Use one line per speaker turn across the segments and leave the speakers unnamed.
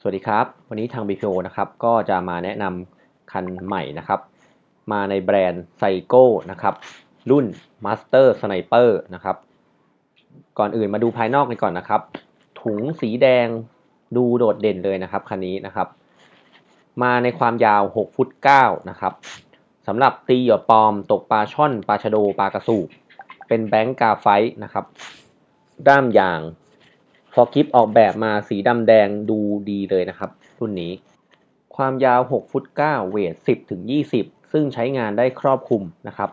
สวัสดีครับ วันนี้ทาง BPO นะครับก็จะมาแนะนำคันใหม่นะครับ มาในแบรนด์ไซโก้นะครับ รุ่น Master Sniper นะครับ ก่อนอื่นมาดูภายนอกกันก่อนนะครับ ถุงสีแดงดูโดดเด่นเลยนะครับคันนี้นะครับ มาในความยาว6ฟุต9นะครับสำหรับตีเหยื่อปลอมตกปลาช่อนปลาชะโดปลากระสูบเป็นแบงก์กาไฟท์นะครับ ด้ามยาง อกิฟออกแบบมาสีดำแดงดูดีเลยนะครับ รุ่นนี้ ความยาว 6 ฟุต 9 เวท 10 ถึง 20 ซึ่งใช้งานได้ครอบคลุมนะครับ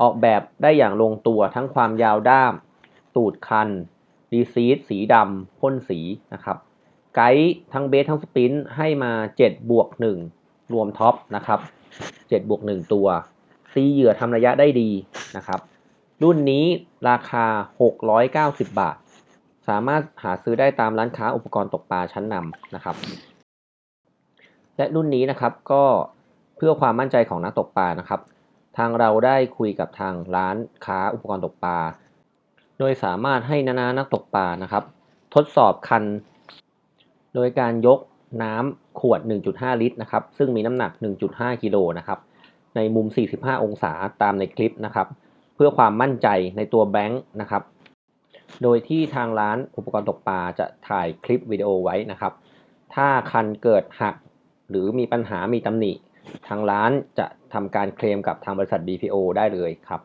ออกแบบได้อย่างลงตัวทั้งความยาวด้าม ตูดคันรีซีดสีดำพ่นสีนะครับ ไกด์ทั้งเบสทั้งสปินให้มา 7 บวก 1 รวมท็อปนะครับ 7 บวก 1 ตัว ตีเหยื่อทำระยะได้ดีนะครับ รุ่นนี้ราคา 690 บาท สามารถหาซื้อได้ตามร้านค้าอุปกรณ์ตกปลาชั้นนำนะครับ และรุ่นนี้นะครับก็เพื่อความมั่นใจของนักตกปลานะครับ ทางเราได้คุยกับทางร้านค้าอุปกรณ์ตกปลาโดยสามารถให้นานานักตกปลานะครับ ทดสอบคัน โดยการยกน้ำขวด 1.5 ลิตรนะครับ ซึ่งมีน้ำหนัก 1.5 กิโลนะครับ ในมุม 45 องศาตามในคลิปนะครับ เพื่อความมั่นใจในตัวแบงค์นะครับ โดยที่ทางร้านอุปกรณ์ตกปลาจะถ่ายคลิปวิดีโอไว้นะครับ ถ้าคันเกิดหักหรือมีปัญหามีตำหนิ ทางร้านจะทำการเคลมกับทางบริษัท BPO ได้เลยครับ